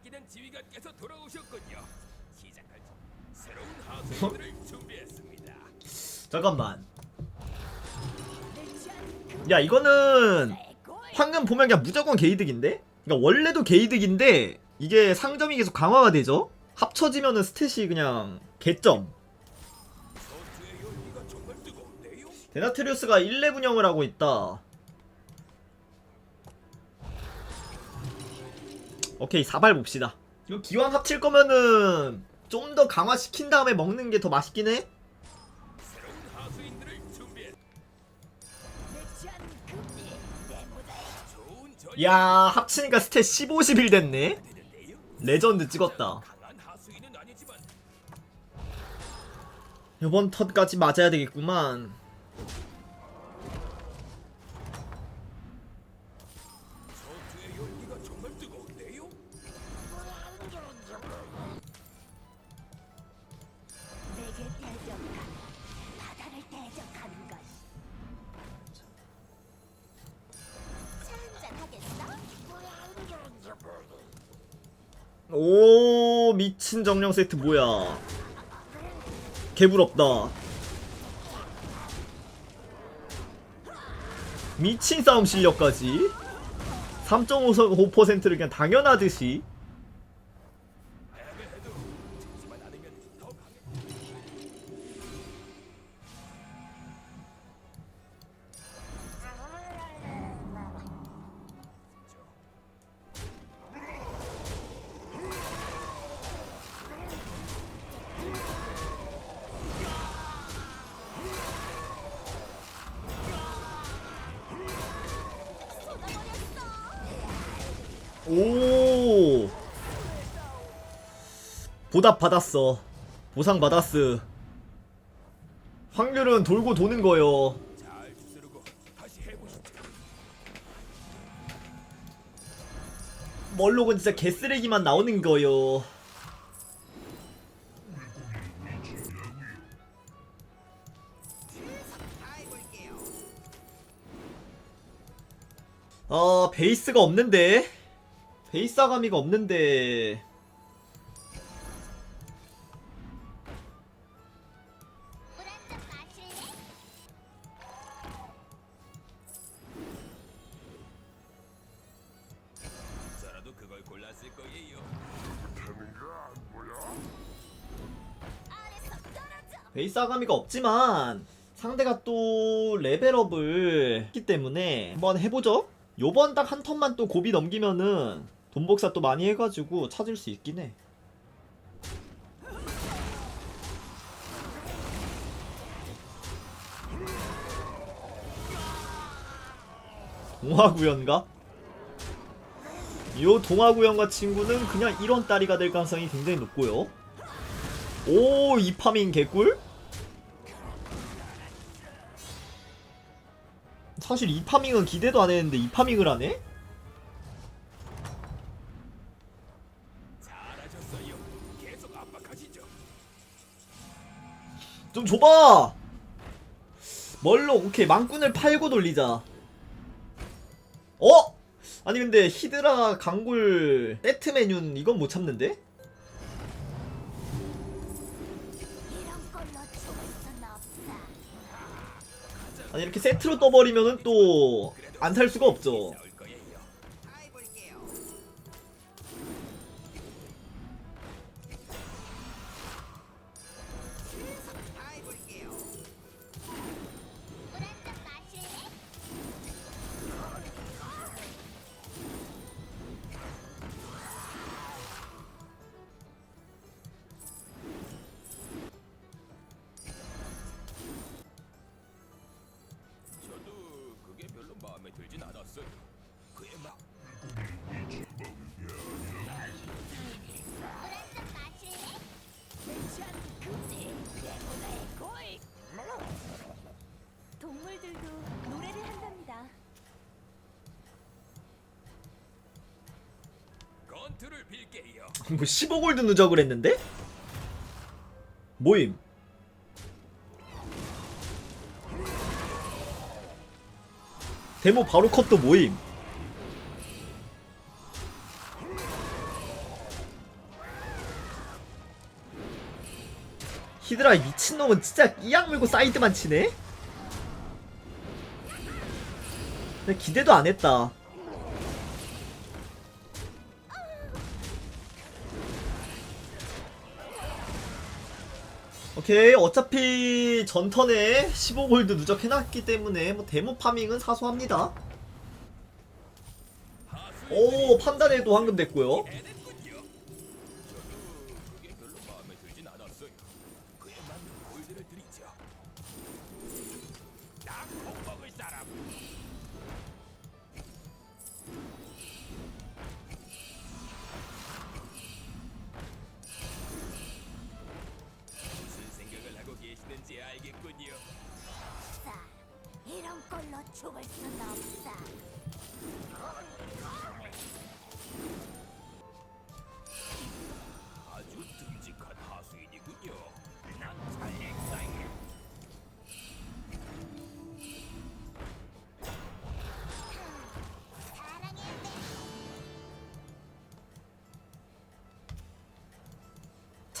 아끼는 지휘관께서 돌아오셨군요. 시작할 전 새로운 하수인들을 준비했습니다. 잠깐만. 야 이거는 황금 보면 그냥 무조건 게이득인데? 그러니까 원래도 게이득인데 이게 상점이 계속 강화가 되죠? 합쳐지면은 스탯이 그냥 개점. 데나트리우스가 1레 분영을 하고 있다. 오케이, 사발 봅시다. 이거 기왕 합칠 거면은 좀 더 강화시킨 다음에 먹는 게 더 맛있긴 해? 야, 합치니까 스탯 15, 11 됐네? 레전드 찍었다. 이번 턴까지 맞아야 되겠구만. 미친 정령 세트 뭐야. 개부럽다. 미친 싸움 실력까지. 3.5%를 그냥 당연하듯이. 오. 보답 받았어. 보상 받았어. 확률은 돌고 도는 거요. 멀록은 진짜 개쓰레기만 나오는 거요. 아 베이스가 없는데 베이스 아가미가 없는데. 베이스 아가미가 없지만 상대가 또 레벨업을 했기 때문에 한번 해보죠. 요번 딱 한 턴만 또 고비 넘기면은 돈 복사 또 많이 해가지고 찾을 수 있긴 해. 동화구연가? 요 동화구연가 친구는 그냥 1원 딸이가 될 가능성이 굉장히 높고요. 오, 이 파밍 개꿀? 사실 이 파밍은 기대도 안 했는데 이 파밍을 하네? 좀 줘봐! 멀로, 오케이, 망꾼을 팔고 돌리자. 어? 아니, 근데 히드라 강골 세트 메뉴는 이건 못 참는데? 아니, 이렇게 세트로 떠버리면은 또, 안 살 수가 없죠. 뭐 15골드 누적을 했는데? 모임 데모 바로 컷도 모임 히드라 미친놈은 진짜 이악 물고 사이드만 치네? 기대도 안했다 오케이 어차피 전턴에 15골드 누적해놨기 때문에 뭐 데모 파밍은 사소합니다. 오 판단에도 황금 됐고요.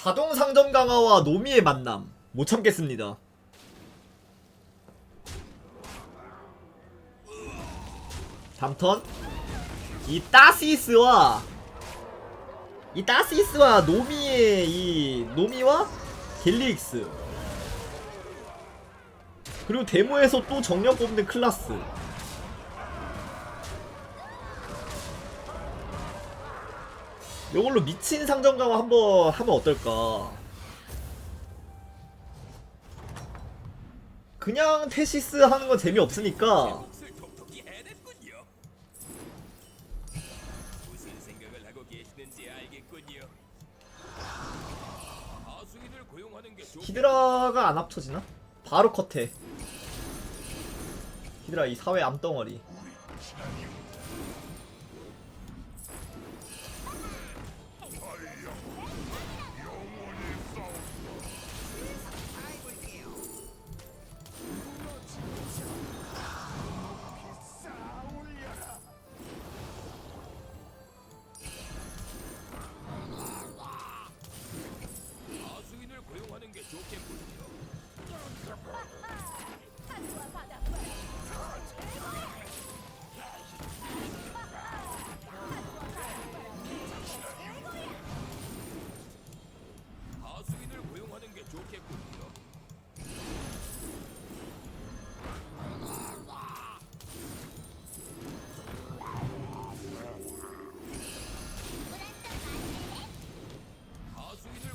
자동 상점 강화와 노미의 만남 못 참겠습니다. 다음 턴. 이 따시스와 이 따시스와 노미의 이 노미와 갤릭스 그리고 데모에서 또 정령 뽑는 클라스 요걸로 미친 상점 강화 한번 하면 어떨까? 그냥 테시스 하는 건 재미없으니까. 히드라가 안 합쳐지나? 바로 컷해 히드라 이 사회 암덩어리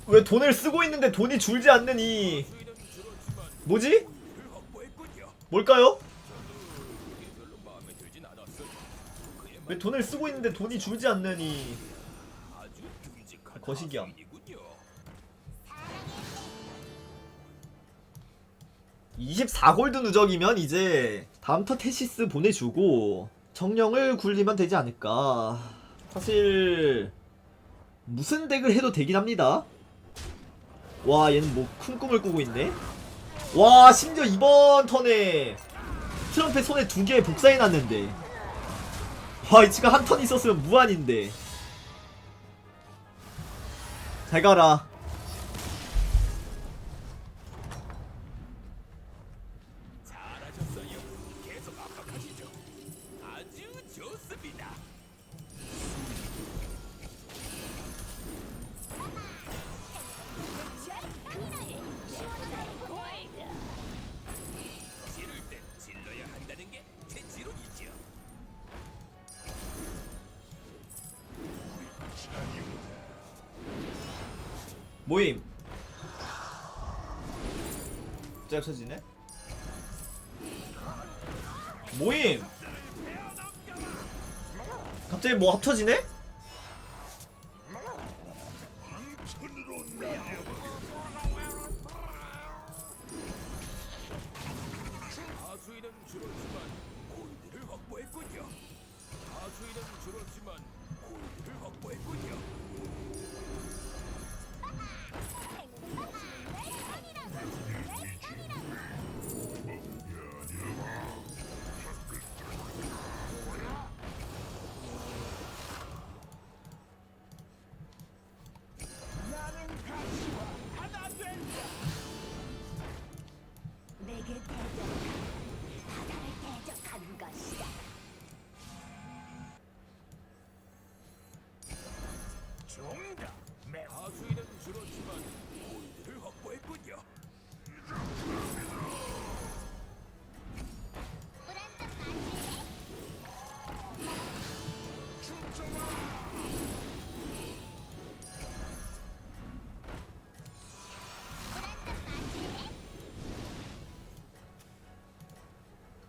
왜 돈을 쓰고 있는데 돈이 줄지 않는 이 뭐지? 뭘까요? 왜 돈을 쓰고 있는데 돈이 줄지 않는 이 거시기함. 하수인이군요. 24골드 누적이면 이제 다음 턴 테시스 보내주고 정령을 굴리면 되지 않을까 사실 무슨 덱을 해도 되긴 합니다 와 얘는 뭐 큰 꿈을 꾸고 있네? 와 심지어 이번 턴에 트럼펫 손에 두 개 복사해놨는데. 와이 친구 한턴 있었으면 무한인데. 잘 가라 모임 짜 쳐지네 모임 갑자기 뭐 합쳐지네? 하수인은 줄었지만 골드를 확보했군요. 정답. 가수이는 줄었지만 골드를 확보했군요.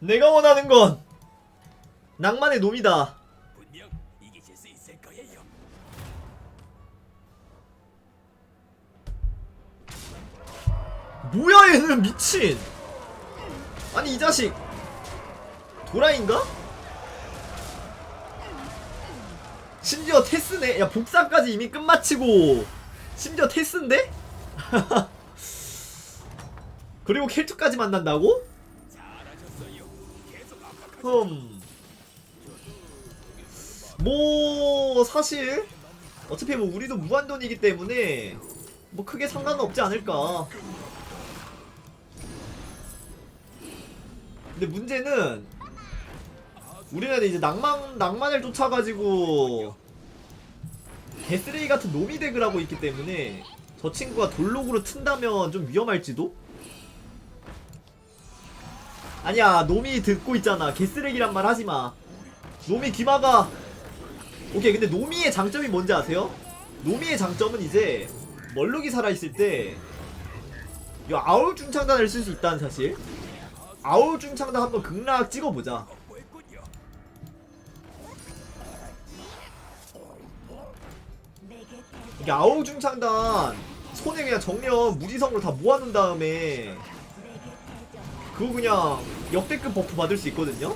내가 원하는 건 낭만의 놈이다. 뭐야 얘는 미친. 아니 이 자식 도라인가? 심지어 테스네. 야 복사까지 이미 끝마치고 심지어 테스인데? 그리고 켈투까지 만난다고? 흠. 뭐 사실 어차피 뭐 우리도 무한돈이기 때문에 뭐 크게 상관은 없지 않을까. 근데 문제는 우리는 이제 낭만 낭만을 쫓아가지고 개쓰레기 같은 노미 덱을 하고 있기 때문에 저 친구가 돌록으로 튼다면 좀 위험할지도? 아니야 노미 듣고 있잖아 개쓰레기란 말 하지마 노미 귀마가 오케이 근데 노미의 장점이 뭔지 아세요? 노미의 장점은 이제 멀룩이 살아있을 때 이 아울 중창단을 쓸 수 있다는 사실 아울 중창단 한번 극락 찍어보자 이게 아울 중창단 손에 그냥 정령 무지성으로 다 모아놓은 다음에 그거 그냥 역대급 버프 받을 수 있거든요?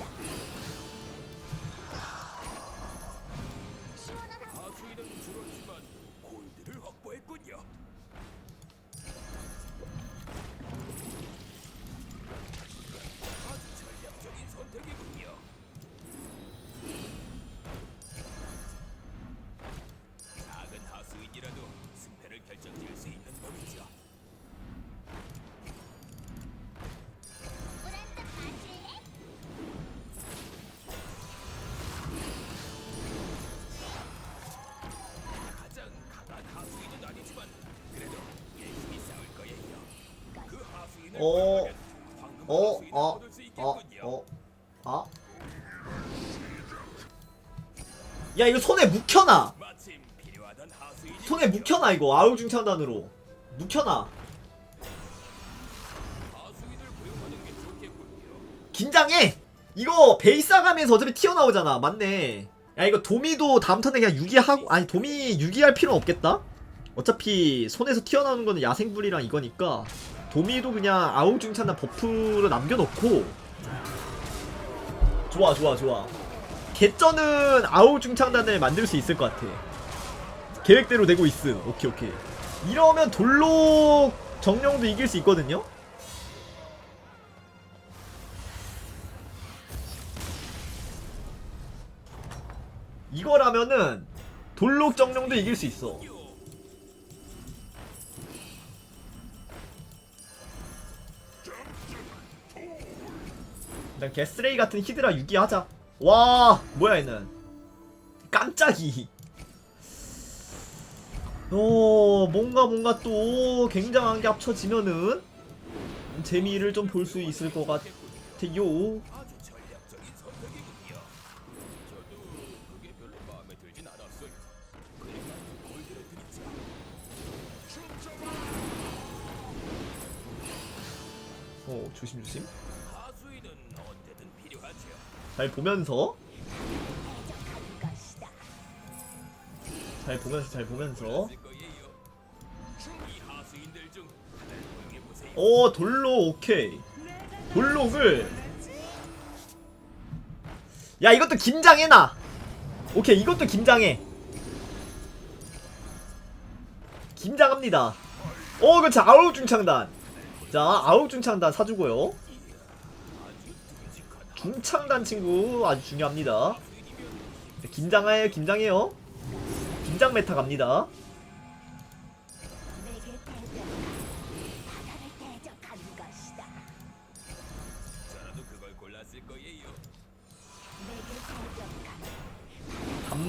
어, 어, 어. 어, 아? 야 이거 손에 묵혀놔. 손에 묵혀놔 이거. 아울 중창단으로. 묵혀놔. 긴장해! 이거 베이스 가면서 어차피 튀어나오잖아. 맞네. 야 이거 도미도 다음 턴에 그냥 유기하고 아니 도미 유기할 필요는 없겠다? 어차피 손에서 튀어나오는 거는 야생불이랑 이거니까 도미도 그냥 아울 중창단 버프로 남겨놓고. 좋아 좋아 좋아. 개쩌는 아울 중창단을 만들 수 있을 것 같아. 계획대로 되고 있음. 오케이 오케이. 이러면 돌로 정령도 이길 수 있거든요? 이거라면은 돌록 정령도 이길 수 있어. 일단 개쓰레기 같은 히드라 유기하자. 와 뭐야 얘는 깜짝이. 어 뭔가 뭔가 또 굉장한 게 합쳐지면은 재미를 좀 볼 수 있을 것 같아요. 어 조심 조심. 잘 보면서. 잘 보면서 잘 보면서. 오 돌로 오케이. 돌록을. 야 이것도 김장해놔 오케이 이것도 김장해. 김장합니다. 오 그렇지. 아우 중창단. 자 아우 중창단 사주고요 중창단 친구 아주 중요합니다 김장해요 김장해요 김장 메타 갑니다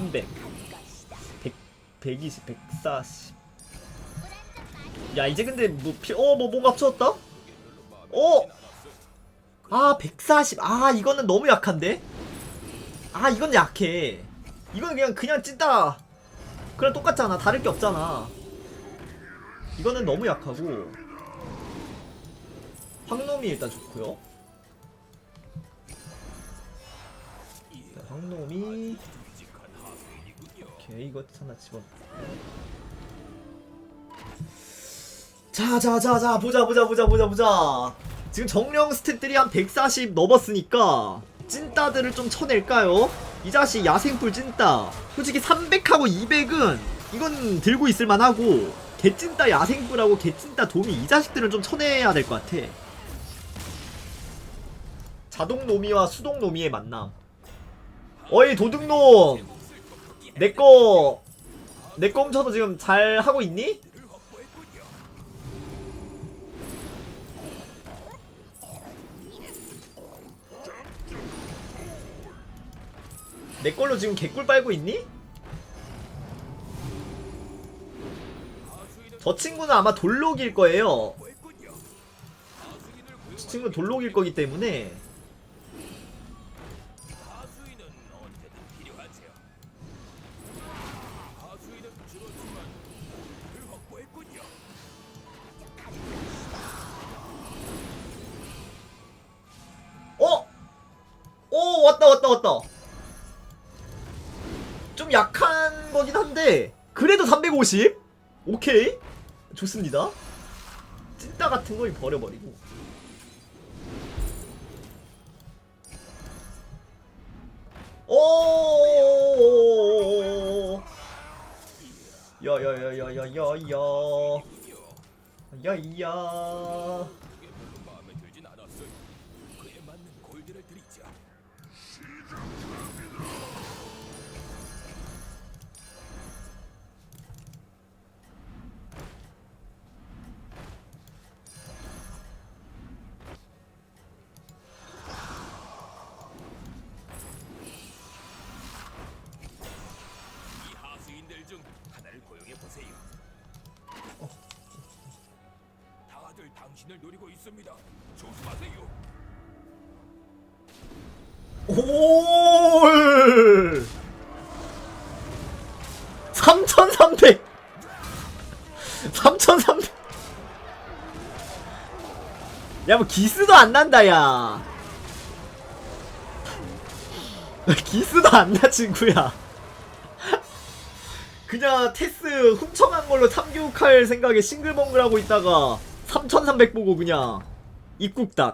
담백 것이다. 100, 120, 140. 야 이제 근데 뭐 피, 어, 뭐 뭔가 합쳐졌다? 어! 아, 140. 아, 이거는 너무 약한데? 아, 이건 약해. 이건 그냥 그냥 찐따. 그냥 똑같잖아. 다를 게 없잖아. 이거는 너무 약하고. 황놈이 일단 좋고요. 하수인이군요. 오케이 이거 하나 집어 자자자자 보자 보자 보자 보자 보자 지금 정령 스탯들이 한 140 넘었으니까 찐따들을 좀 쳐낼까요? 이 자식 야생풀 찐따 솔직히 300하고 200은 이건 들고 있을만하고 개찐따 야생풀하고 개찐따 도미 이 자식들은 좀 쳐내야 될 것 같아 자동 노미와 수동 노미의 만남 어이 도둑놈 내꺼 내꺼 훔쳐서 지금 잘 하고 있니? 내 걸로 지금 개꿀 빨고 있니? 저 친구는 아마 돌록일 거예요. 저 친구는 돌록일 거기 때문에. 어? 오 왔다 왔다 왔다 그래도 350? 오케이. 좋습니다. 찐따 같은 거 버려버리고. 오! 야야야야야야야. 야야 당신을 노리고 있습니다. 조심하세요. 올 3300 3300 야 뭐 기스도 안 난다 야. 기스도 안 나 친구야. 그냥 테스 훔쳐간 걸로 참교육할 생각에 싱글벙글 하고 있다가 3300 보고 그냥 입국닭